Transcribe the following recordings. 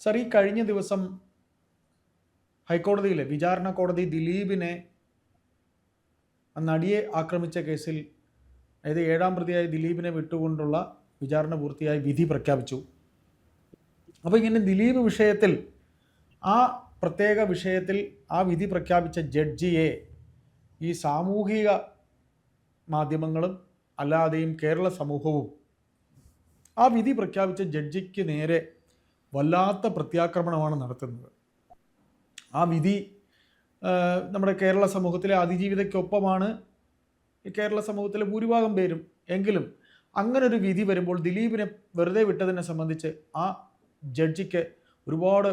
Sir ഈ കഴിഞ്ഞ ദിവസം ഹൈക്കോടതിയിലെ വിചാരണ കോടതി ദിലീപിനെ നടിയെ ആക്രമിച്ച കേസിൽ അതായത് ഏഴാം പ്രതിയായ ദിലീപിനെ വിട്ടുകൊണ്ടുള്ള വിചാരണ പൂർത്തിയായി വിധി പ്രഖ്യാപിച്ചു. അപ്പോൾ ഇങ്ങനെ ദിലീപ് വിഷയത്തിൽ ആ പ്രത്യേക വിഷയത്തിൽ ആ വിധി പ്രഖ്യാപിച്ച ജഡ്ജിയെ ഈ സാമൂഹിക മാധ്യമങ്ങളും അല്ലാതെയും കേരള സമൂഹവും ആ വിധി പ്രഖ്യാപിച്ച ജഡ്ജിക്ക് നേരെ വല്ലാത്ത പ്രത്യാക്രമണമാണ് നടത്തുന്നത്. ആ വിധി നമ്മുടെ കേരള സമൂഹത്തിലെ അതിജീവിതയ്ക്കൊപ്പമാണ്. കേരള സമൂഹത്തിലെ ഭൂരിഭാഗം പേരും. എങ്കിലും അങ്ങനൊരു വിധി വരുമ്പോൾ ദിലീപിനെ വെറുതെ വിട്ടതിനെ സംബന്ധിച്ച് ആ ജഡ്ജിക്ക് ഒരുപാട്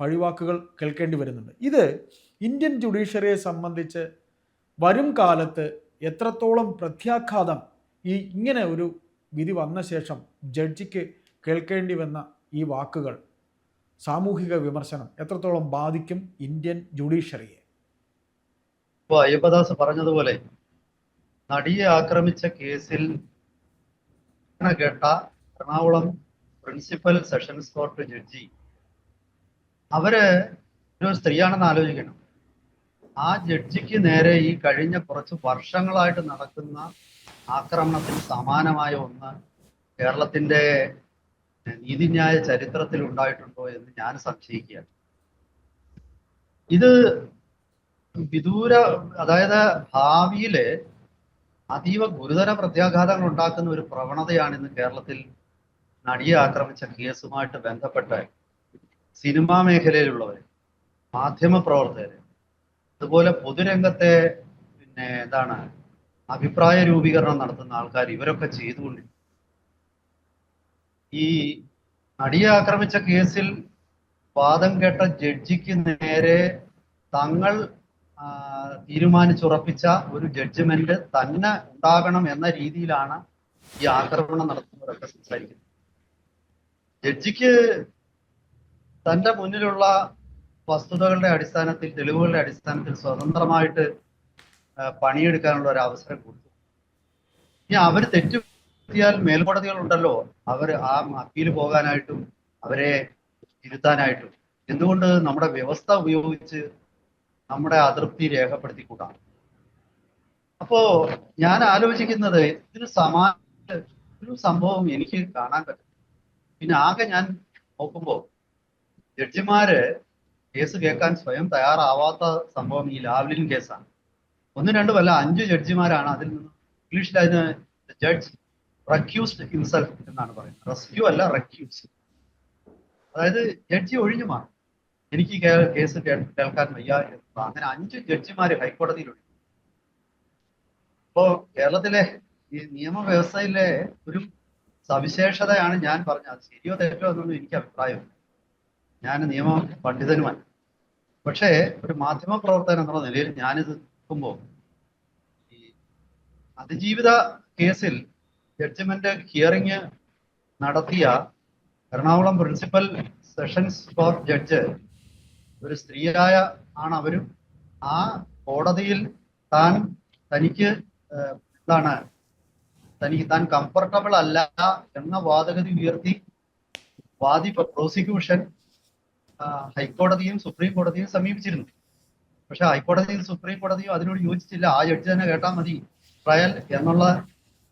പഴിവാക്കുകൾ കേൾക്കേണ്ടി വരുന്നുണ്ട്. ഇത് ഇന്ത്യൻ ജുഡീഷ്യറിയെ സംബന്ധിച്ച് വരും കാലത്ത് എത്രത്തോളം പ്രത്യാഘാതം ഈ ഇങ്ങനെ ഒരു വിധി വന്ന ശേഷം ജഡ്ജിക്ക് കേൾക്കേണ്ടി വന്ന ഈ വാക്കുകൾ സാമൂഹിക വിമർശനം എത്രത്തോളം ബാധിക്കും ഇന്ത്യൻ ജുഡീഷ്യറിയെ? ഇപ്പോൾ അയ്യപ്പദാസ് പറഞ്ഞതുപോലെ നടിയെ ആക്രമിച്ച കേസിൽ കേട്ട Ernakulam principal sessions court judge അവർ ഒരു സ്ത്രീയാണെന്ന് ആലോചിക്കണം. ആ ജഡ്ജിക്ക് നേരെ ഈ കഴിഞ്ഞ കുറച്ച് വർഷങ്ങളായിട്ട് നടക്കുന്ന ആക്രമണത്തിന് സമാനമായ ഒന്ന് കേരളത്തിന്റെ നീതിന്യായ ചരിത്രത്തിൽ ഉണ്ടായിട്ടുണ്ടോ എന്ന് ഞാൻ സംശയിക്കുകയാണ്. ഇത് വിദൂര അതായത് ഭാവിയിലെ അതീവ ഗുരുതര പ്രത്യാഘാതങ്ങൾ ഉണ്ടാക്കുന്ന ഒരു പ്രവണതയാണ് ഇന്ന് കേരളത്തിൽ നടിയെ ആക്രമിച്ച കേസുമായിട്ട് ബന്ധപ്പെട്ട സിനിമാ മേഖലയിലുള്ളവർ മാധ്യമ പ്രവർത്തകര് അതുപോലെ പൊതുരംഗത്തെ പിന്നെ എന്താണ് അഭിപ്രായ രൂപീകരണം നടത്തുന്ന ആൾക്കാർ ഇവരൊക്കെ ചെയ്തുകൊണ്ട് ഈ നടിയെ ആക്രമിച്ച കേസിൽ വാദം കേട്ട ജഡ്ജിക്ക് നേരെ തങ്ങൾ തീരുമാനിച്ചുറപ്പിച്ച ഒരു ജഡ്ജ്മെന്റ് തന്നെ ഉണ്ടാകണം എന്ന രീതിയിലാണ് ഈ ആക്രമണം നടത്തുന്നവരൊക്കെ സംസാരിക്കുന്നത്. ജഡ്ജിക്ക് തന്റെ മുന്നിലുള്ള വസ്തുതകളുടെ അടിസ്ഥാനത്തിൽ തെളിവുകളുടെ അടിസ്ഥാനത്തിൽ സ്വതന്ത്രമായിട്ട് പണിയെടുക്കാനുള്ള ഒരു അവസരം കൊടുത്തു. ഇനി അവർ തെറ്റുപറ്റിയാൽ മേൽക്കോടതികളുണ്ടല്ലോ അവർ ആ അപ്പീൽ പോകാനായിട്ടും അവരെ ഇരുത്താനായിട്ടും. എന്തുകൊണ്ട് നമ്മുടെ വ്യവസ്ഥ ഉപയോഗിച്ച് നമ്മുടെ അതൃപ്തി രേഖപ്പെടുത്തിക്കൂടാ അപ്പോ ഞാൻ ആലോചിക്കുന്നത് ഇതിന് സമാന ഒരു സംഭവം എനിക്ക് കാണാൻ പറ്റും. പിന്നെ ആകെ ഞാൻ നോക്കുമ്പോ ജഡ്ജിമാര് കേസ് കേൾക്കാൻ സ്വയം തയ്യാറാവാത്ത സംഭവം ഈ ലാവ്ലിൻ കേസാണ്. ഒന്ന് രണ്ട് വല്ല അഞ്ച് ജഡ്ജിമാരാണ് അതിൽ നിന്ന് ഇംഗ്ലീഷിൽ അതിന് ജഡ്ജ് റെക്യൂസ്ഡ് ഇൻസൾട്ട് എന്നാണ് പറയുന്നത്. റെസ്ക്യൂ അല്ല റെക്യൂസ് അതായത് ജഡ്ജി ഒഴിഞ്ഞു മാറും. എനിക്ക് കേസ് കേൾക്കാൻ വയ്യ എന്ന്. അങ്ങനെ അഞ്ച് ജഡ്ജിമാര് ഹൈക്കോടതിയിലുണ്ട് ഇപ്പോ കേരളത്തിലെ ഈ നിയമ വ്യവസ്ഥയിലെ ഒരു സവിശേഷതയാണ് ഞാൻ പറഞ്ഞത്. ശരിയോ തെറ്റോ എന്നൊന്നും എനിക്ക് അഭിപ്രായമില്ല. ഞാൻ നിയമ പണ്ഡിതനുമല്ല. പക്ഷേ ഒരു മാധ്യമ പ്രവർത്തകൻ എന്നുള്ള നിലയിൽ ഞാനിത് നോക്കുമ്പോൾ ഈ അതിജീവിത കേസിൽ ജഡ്ജ്മെന്റ് ഹിയറിംഗ് നടത്തിയ Ernakulam principal sessions for judge ഒരു സ്ത്രീയായ ആണ് അവരും. ആ കോടതിയിൽ താൻ തനിക്ക് എന്താണ് തനിക്ക് താൻ കംഫർട്ടബിൾ അല്ല എന്ന വാദഗതി ഉയർത്തി വാദി പ്രോസിക്യൂഷൻ ഹൈക്കോടതിയും സുപ്രീം കോടതിയും സമീപിച്ചിരുന്നു. പക്ഷെ ഹൈക്കോടതിയും സുപ്രീം കോടതിയും അതിനോട് യോജിച്ചില്ല. ആ ജഡ്ജി തന്നെ കേട്ടാൽ മതി ട്രയൽ എന്നുള്ള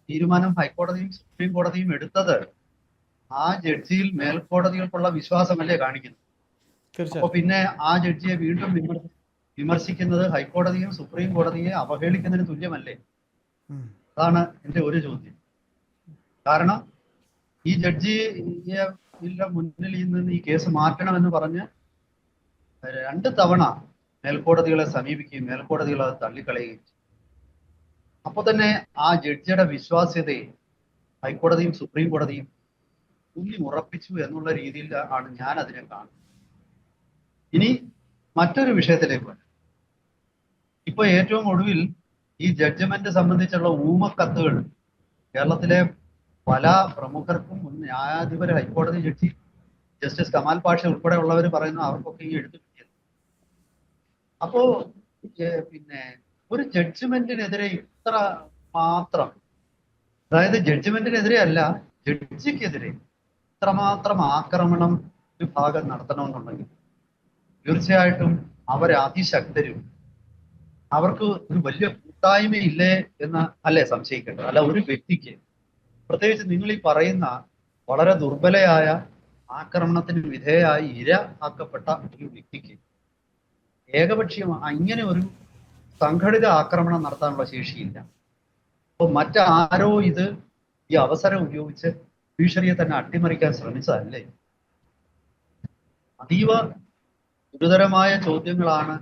തീരുമാനം ഹൈക്കോടതിയും സുപ്രീം കോടതിയും എടുത്തത് ആ ജഡ്ജിയിൽ മേൽക്കോടതികൾക്കുള്ള വിശ്വാസമല്ലേ കാണിക്കുന്നത്? അപ്പൊ പിന്നെ ആ ജഡ്ജിയെ വീണ്ടും വിമർ- വിമർശിക്കുന്നത് ഹൈക്കോടതിയും സുപ്രീം കോടതിയെ അവഹേളിക്കുന്നതിന് തുല്യമല്ലേ. അതാണ് എന്റെ ഒരു ചോദ്യം. കാരണം ഈ ജഡ്ജിയെ മുന്നിൽ നിന്ന് ഈ കേസ് മാറ്റണമെന്ന് പറഞ്ഞ് രണ്ട് തവണ മേൽക്കോടതികളെ സമീപിക്കുകയും മേൽക്കോടതികൾ അത് തള്ളിക്കളയുകയും ചെയ്തു അപ്പൊ തന്നെ ആ ജഡ്ജിയുടെ വിശ്വാസ്യതയെ ഹൈക്കോടതിയും സുപ്രീം കോടതിയും ഉന്നി ഉറപ്പിച്ചു എന്നുള്ള രീതിയിൽ ആണ് ഞാൻ അതിനെ കാണുന്നത്. ഇനി മറ്റൊരു വിഷയത്തിലേക്ക് വരാം. ഇപ്പൊ ഏറ്റവും ഒടുവിൽ ഈ ജഡ്ജ്മെന്റ് സംബന്ധിച്ചുള്ള ഊമക്കത്തുകൾ കേരളത്തിലെ പല പ്രമുഖർക്കും മുൻ ഹൈക്കോടതി ജഡ്ജി ജസ്റ്റിസ് കമാൽ പാഷ ഉൾപ്പെടെ ഉള്ളവർ പറയുന്നു അവർക്കൊക്കെ ഈ എഴുത്തു കിട്ടിയത് അപ്പോ പിന്നെ ഒരു ജഡ്ജ്മെന്റിനെതിരെ ഇത്ര മാത്രം അതായത് ജഡ്ജ്മെന്റിനെതിരെ അല്ല ജഡ്ജിക്കെതിരെ ഇത്രമാത്രം ആക്രമണം വിഭാഗം ഭാഗം നടത്തണമെന്നുണ്ടെങ്കിൽ തീർച്ചയായിട്ടും അവരെ അതിശക്തരും അവർക്ക് ഒരു വലിയ കൂട്ടായ്മയില്ലേ എന്ന് അല്ലേ സംശയിക്കേണ്ടത്? അല്ല ഒരു വ്യക്തിക്ക് പ്രത്യേകിച്ച് നിങ്ങൾ ഈ പറയുന്ന വളരെ ദുർബലയായ ആക്രമണത്തിന് വിധേയമായി ഇര ആക്കപ്പെട്ട ഒരു വ്യക്തിക്ക് ഏകപക്ഷീയം ഇങ്ങനെ ഒരു സംഘടിത ആക്രമണം നടത്താനുള്ള ശേഷിയില്ല. അപ്പോൾ മറ്റാരോ ഇത് ഈ അവസരം ഉപയോഗിച്ച് ഭീഷണിയെ തന്നെ അട്ടിമറിക്കാൻ ശ്രമിച്ചതല്ലേ? അതീവ ഗുരുതരമായ ചോദ്യങ്ങളാണ്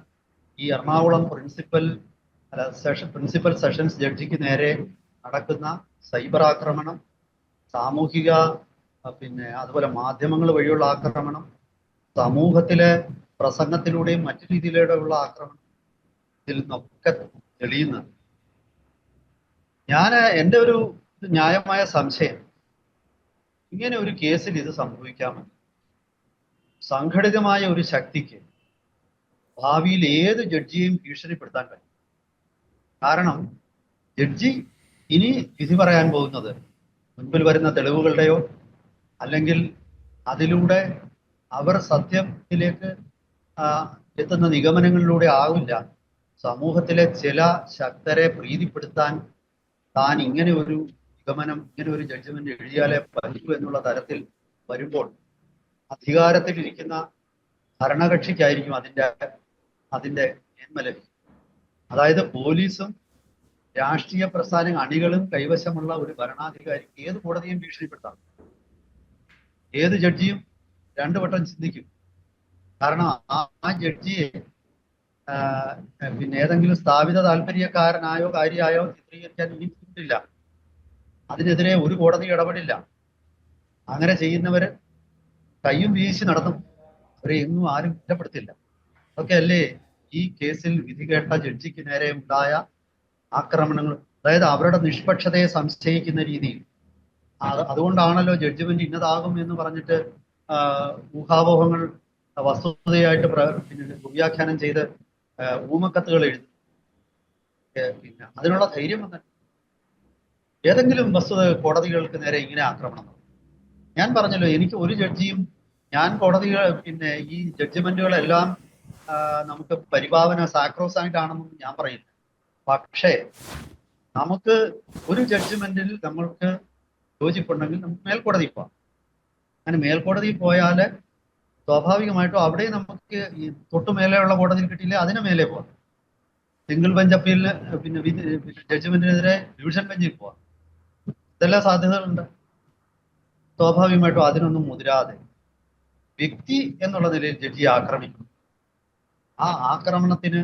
ഈ എറണാകുളം പ്രിൻസിപ്പൽ അല്ല സെഷൻ പ്രിൻസിപ്പൽ സെഷൻസ് ജഡ്ജിക്ക് നേരെ നടക്കുന്ന സൈബർ ആക്രമണം സാമൂഹിക പിന്നെ അതുപോലെ മാധ്യമങ്ങൾ വഴിയുള്ള ആക്രമണം സമൂഹത്തിലെ പ്രസംഗത്തിലൂടെയും മറ്റു രീതിയിലൂടെയുള്ള ആക്രമണം ഇതിൽ നിന്നൊക്കെ തെളിയുന്നത്. ഞാൻ എന്റെ ഒരു ന്യായമായ സംശയം ഇങ്ങനെ ഒരു കേസിൽ ഇത് സംഭവിക്കാമെന്ന് സംഘടിതമായ ഒരു ശക്തിക്ക് ഭാവിയിൽ ഏത് ജഡ്ജിയെയും ഭീഷണിപ്പെടുത്താൻ കഴിയും. കാരണം ജഡ്ജി ഇനി വിധി പറയാൻ പോകുന്നത് മുൻപിൽ വരുന്ന തെളിവുകളുടെയോ അല്ലെങ്കിൽ അതിലൂടെ അവർ സത്യത്തിലേക്ക് എത്തുന്ന നിഗമനങ്ങളിലൂടെ ആവില്ല. സമൂഹത്തിലെ ചില ശക്തരെ പ്രീതിപ്പെടുത്താൻ താൻ ഇങ്ങനെ ഒരു നിഗമനം ഇങ്ങനെ ഒരു ജഡ്ജ്മെന്റ് എഴുതിയാലേ പറ്റൂ എന്നുള്ള തരത്തിൽ വരുമ്പോൾ അധികാരത്തിലിരിക്കുന്ന ഭരണകക്ഷിക്കായിരിക്കും അതിന്റെ അതിന്റെ ലഭിക്കും അതായത് പോലീസും രാഷ്ട്രീയ പ്രസ്ഥാന അണികളും കൈവശമുള്ള ഒരു ഭരണാധികാരി ഏത് കോടതിയും ഭീഷണിപ്പെടുത്താം. ഏത് ജഡ്ജിയും രണ്ടു വട്ടം ചിന്തിക്കും. കാരണം ആ ജഡ്ജിയെ പിന്നെ ഏതെങ്കിലും സ്ഥാപിത താല്പര്യക്കാരനായോ കാര്യമായോ ചിത്രീകരിക്കാൻ ഇനി കിട്ടില്ല അതിനെതിരെ ഒരു കോടതി ഇടപെടില്ല. അങ്ങനെ ചെയ്യുന്നവര് കയ്യും വീശി നടത്തും. അവരെ എങ്ങും ആരും കുറ്റപ്പെടുത്തില്ല. അതൊക്കെ അല്ലേ ഈ കേസിൽ വിധി കേട്ട ജഡ്ജിക്ക് നേരെ ഉണ്ടായ ആക്രമണങ്ങൾ? അതായത് അവരുടെ നിഷ്പക്ഷതയെ സംശയിക്കുന്ന രീതിയിൽ. അത് അതുകൊണ്ടാണല്ലോ ജഡ്ജ്മെന്റ് ഇന്നതാകും എന്ന് പറഞ്ഞിട്ട് ഊഹാപോഹങ്ങൾ വസ്തുതയായിട്ട് ദുർവ്യാഖ്യാനം ചെയ്ത് ഊമക്കത്തുകൾ എഴുതും. പിന്നെ അതിനുള്ള ധൈര്യം വന്ന ഏതെങ്കിലും വസ്തുത കോടതികൾക്ക് നേരെ ഇങ്ങനെ ആക്രമണം ഞാൻ പറഞ്ഞല്ലോ എനിക്ക് ഒരു ജഡ്ജിയും ഞാൻ കോടതികൾ പിന്നെ ഈ ജഡ്ജ്മെന്റുകളെല്ലാം നമുക്ക് പരിഭാവന സാക്രോസായിട്ട് ആണെന്നും ഞാൻ പറയില്ല. പക്ഷേ നമുക്ക് ഒരു ജഡ്ജ്മെന്റിൽ നമ്മൾക്ക് യോജിപ്പുണ്ടെങ്കിൽ നമുക്ക് മേൽക്കോടതിയിൽ പോവാം അങ്ങനെ മേൽക്കോടതി പോയാൽ സ്വാഭാവികമായിട്ടും അവിടെ നമുക്ക് ഈ തൊട്ടുമേലെയുള്ള കോടതിയിൽ കിട്ടിയില്ല അതിന് മേലെ പോവാം. സിംഗിൾ ബെഞ്ച് അപ്പീലിന് പിന്നെ ജഡ്ജ്മെന്റിനെതിരെ ഡിവിഷൻ ബെഞ്ചിൽ പോവാം. ഇതെല്ലാം സാധ്യതകളുണ്ട്. സ്വാഭാവികമായിട്ടും അതിനൊന്നും മുതിരാതെ വ്യക്തി എന്നുള്ള നിലയിൽ ജഡ്ജിയെ ആക്രമിക്കും ആ ആക്രമണത്തിന്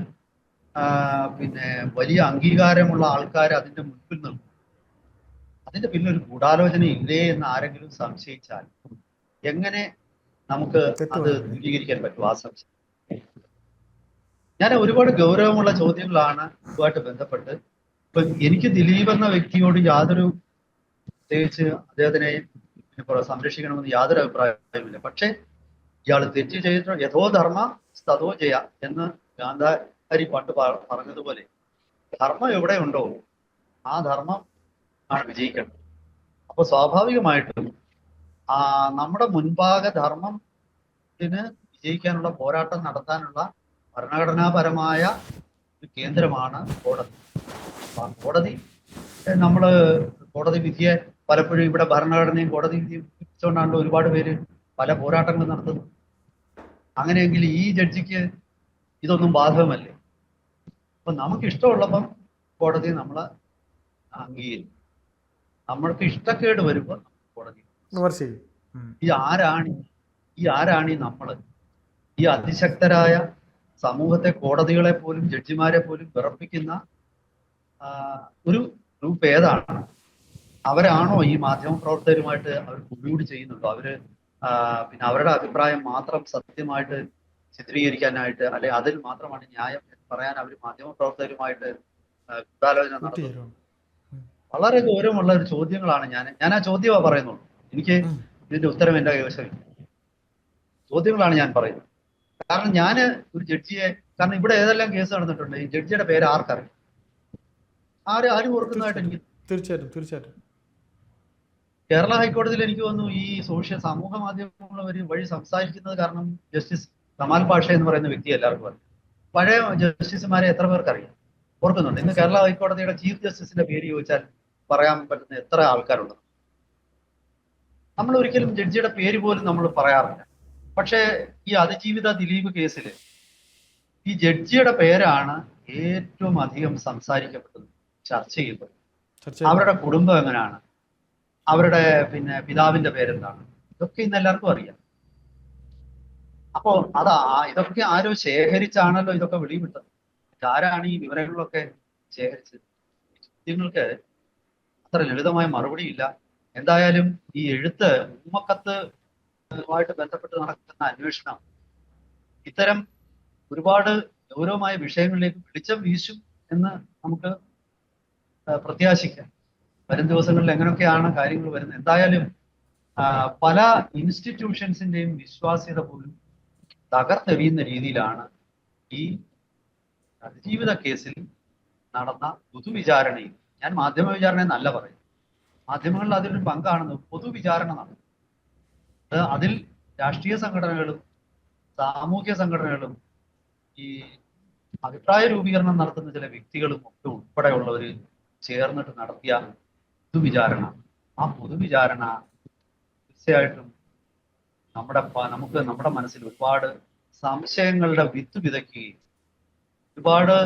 പിന്നെ വലിയ അംഗീകാരമുള്ള ആൾക്കാർ അതിന്റെ മുൻപിൽ നിൽക്കും. അതിന്റെ പിന്നിൽ ഒരു ഗൂഢാലോചന ഇല്ലേ എന്ന് ആരെങ്കിലും സംശയിച്ചാൽ എങ്ങനെ നമുക്ക് അത്. ദൂരീകരിക്കാൻ പറ്റും ആ സംശയം ഞാൻ ഒരുപാട് ഗൗരവമുള്ള ചോദ്യങ്ങളാണ് ഇതുമായിട്ട് ബന്ധപ്പെട്ട്. ഇപ്പൊ എനിക്ക് ദിലീപ് എന്ന വ്യക്തിയോട് യാതൊരു പ്രത്യേകിച്ച് അദ്ദേഹത്തിനെ സംരക്ഷിക്കണമെന്ന് യാതൊരു അഭിപ്രായവുമില്ല. പക്ഷേ ഇയാൾ തെറ്റ് ചെയ്തിട്ട് യഥോ ധർമ്മ സ്ഥതോ ജയ എന്ന് ഗാന്ധാരി പണ്ട് പറഞ്ഞതുപോലെ ധർമ്മം എവിടെ ഉണ്ടോ ആ ധർമ്മം ആണ് വിജയിക്കേണ്ടത്. അപ്പൊ സ്വാഭാവികമായിട്ടും ആ നമ്മുടെ മുൻഭാഗ ധർമ്മത്തിന് വിജയിക്കാനുള്ള പോരാട്ടം നടത്താനുള്ള ഭരണഘടനാപരമായ ഒരു കേന്ദ്രമാണ് കോടതി. ആ കോടതി നമ്മൾ കോടതി വിധിയെ പലപ്പോഴും ഇവിടെ ഭരണഘടനയും കോടതി വിധിയും ഒരുപാട് പേര് പല പോരാട്ടങ്ങൾ നടത്തുന്നത്. അങ്ങനെയെങ്കിൽ ഈ ജഡ്ജിക്ക് ഇതൊന്നും ബാധകമല്ലേ? അപ്പൊ നമുക്ക് ഇഷ്ടമുള്ളപ്പം കോടതി നമ്മളെ അംഗീകരിക്കും. നമ്മൾക്ക് ഇഷ്ടക്കേട് വരുമ്പോൾ ഈ ആരാണ് ഈ- ആരാണ് ഈ നമ്മൾ? ഈ അതിശക്തരായ സമൂഹത്തെ കോടതികളെ പോലും ജഡ്ജിമാരെ പോലും വിറപ്പിക്കുന്ന ഒരു ഗ്രൂപ്പ് ഏതാണ്? അവരാണോ ഈ മാധ്യമ പ്രവർത്തകരുമായിട്ട് അവർ കൂടി ചെയ്യുന്നുണ്ടോ? അവർ പിന്നെ അവരുടെ അഭിപ്രായം മാത്രം സത്യമായിട്ട് ചിത്രീകരിക്കാനായിട്ട് അല്ലെ അതിൽ മാത്രമാണ് ന്യായം എന്ന് പറയാൻ അവർ മാധ്യമ പ്രവർത്തകരുമായിട്ട് ഗൂഢാലോചന നടത്തുന്നത്. വളരെ ഗൗരവമുള്ള ഒരു ചോദ്യങ്ങളാണ് ഞാൻ ഞാൻ ആ ചോദ്യമേ പറയുന്നുള്ളൂ. എനിക്ക് ഇതിന്റെ ഉത്തരം എന്റെ കൈവശമില്ല ചോദ്യങ്ങളാണ് ഞാൻ പറയുന്നത്. കാരണം ഞാൻ ഒരു ജഡ്ജിയെ കാരണം ഇവിടെ ഏതെല്ലാം കേസ് നടന്നിട്ടുണ്ട്? ഈ ജഡ്ജിയുടെ പേര് ആർക്കറിയാം? ആര് ആരും ഓർക്കുന്നതായിട്ട് എനിക്ക് തീർച്ചയായിട്ടും തീർച്ചയായിട്ടും കേരള ഹൈക്കോടതിയിൽ എനിക്ക് തോന്നുന്നു ഈ സോഷ്യൽ സമൂഹ മാധ്യമങ്ങൾ വഴി വഴി സംസാരിക്കുന്നത് കാരണം ജസ്റ്റിസ് കമാൽ പാഷ എന്ന് പറയുന്ന വ്യക്തി എല്ലാവർക്കും അറിയാം. പഴയ ജസ്റ്റിസുമാരെ എത്ര പേർക്കറിയാം? ഓർക്കുന്നുണ്ട്? ഇന്ന് കേരള ഹൈക്കോടതിയുടെ ചീഫ് ജസ്റ്റിസിന്റെ പേര് ചോദിച്ചാൽ പറയാൻ പറ്റുന്ന എത്ര ആൾക്കാരുണ്ട്? നമ്മൾ ഒരിക്കലും ജഡ്ജിയുടെ പേര് പോലും നമ്മൾ പറയാറില്ല. പക്ഷേ ഈ അതിജീവിത ദിലീപ് കേസിൽ ഈ ജഡ്ജിയുടെ പേരാണ് ഏറ്റവും അധികം സംസാരിക്കപ്പെട്ടത് ചർച്ച ചെയ്യപ്പെട്ടത് അവരുടെ കുടുംബം എങ്ങനെയാണ് അവരുടെ പിന്നെ പിതാവിന്റെ പേരെന്താണ്? ഇതൊക്കെ ഇന്ന് എല്ലാവർക്കും അറിയാം. അപ്പോ അതാ ഇതൊക്കെ ആരോ ശേഖരിച്ചാണല്ലോ ഇതൊക്കെ വെളിവിട്ടത് ആരാണ് ഈ വിവരങ്ങളൊക്കെ ശേഖരിച്ചത്? ചോദ്യങ്ങൾക്ക് അത്ര ലളിതമായ മറുപടിയില്ല. എന്തായാലും ഈ എഴുത്ത് ഉമ്മക്കത്ത് ആയിട്ട് ബന്ധപ്പെട്ട് നടക്കുന്ന അന്വേഷണം ഇത്തരം ഒരുപാട് ഗൗരവമായ വിഷയങ്ങളിലേക്ക് വെളിച്ചം വീശും എന്ന് നമുക്ക് പ്രത്യാശിക്കാം. വരും ദിവസങ്ങളിൽ എങ്ങനെയൊക്കെയാണ് കാര്യങ്ങൾ വരുന്നത്? എന്തായാലും പല ഇൻസ്റ്റിറ്റ്യൂഷൻസിന്റെയും വിശ്വാസ്യത പോലും തകർത്തെറിയുന്ന രീതിയിലാണ് ഈ അതിജീവിത കേസിൽ നടന്ന പൊതുവിചാരണയിൽ. ഞാൻ മാധ്യമ വിചാരണ എന്നല്ല പറയുന്നത്. മാധ്യമങ്ങളിൽ അതിലൊരു പങ്കാണെന്ന് പൊതുവിചാരണ നടന്നു അത് അതിൽ രാഷ്ട്രീയ സംഘടനകളും സാമൂഹ്യ സംഘടനകളും ഈ അഭിപ്രായ രൂപീകരണം നടത്തുന്ന ചില വ്യക്തികളും ഒക്കെ ഉൾപ്പെടെയുള്ളവർ ചേർന്നിട്ട് നടത്തിയ പൊതുവിചാരണ ആ പൊതുവിചാരണ തീർച്ചയായിട്ടും നമ്മുടെ നമുക്ക് നമ്മുടെ മനസ്സിൽ ഒരുപാട് സംശയങ്ങളുടെ വിത്ത് വിതയ്ക്കുകയും ഒരുപാട്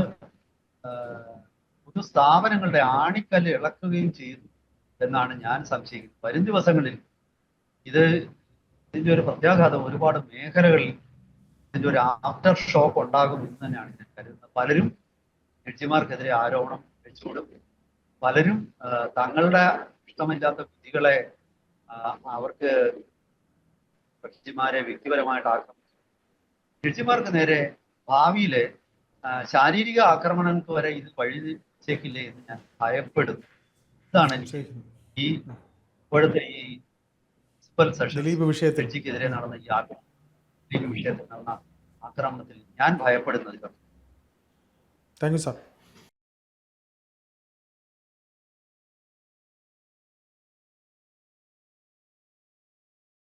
പൊതു സ്ഥാപനങ്ങളുടെ ആണിക്കല്ല് ഇളക്കുകയും ചെയ്തു എന്നാണ് ഞാൻ സംശയിക്കുന്നത്. വരും ദിവസങ്ങളിൽ ഇത് ഇതിന്റെ ഒരു പ്രത്യാഘാതം ഒരുപാട് മേഖലകളിൽ ഇതിന്റെ ഒരു ആഫ്റ്റർ ഷോക്ക് ഉണ്ടാകും എന്ന് തന്നെയാണ് ഞാൻ കരുതുന്നത്. പലരും ജഡ്ജിമാർക്കെതിരെ ആരോപണം വെച്ചുകൊടുക്കും പലരും തങ്ങളുടെ ഇഷ്ടമില്ലാത്ത വിധികളെ അവർക്ക് ജഡ്ജിമാരെ വ്യക്തിപരമായിട്ട് ആക്രമിച്ചു. ജഡ്ജിമാർക്ക് നേരെ ഭാവിയിലെ ശാരീരിക ആക്രമണങ്ങൾക്ക് വരെ ഇത് വഴി ചേക്കില്ലേ എന്ന് ഞാൻ ഭയപ്പെടുന്നു. ഇതാണ്. ഈ ഇപ്പോഴത്തെ ഈ പ്രിൻസിപ്പൽ സെഷൻ നടന്ന ഈ ആക്രമണം ദിലീപ് വിഷയത്തിൽ നടന്ന ആക്രമണത്തിൽ ഞാൻ ഭയപ്പെടുന്നത് താങ്ക് യു സാർ.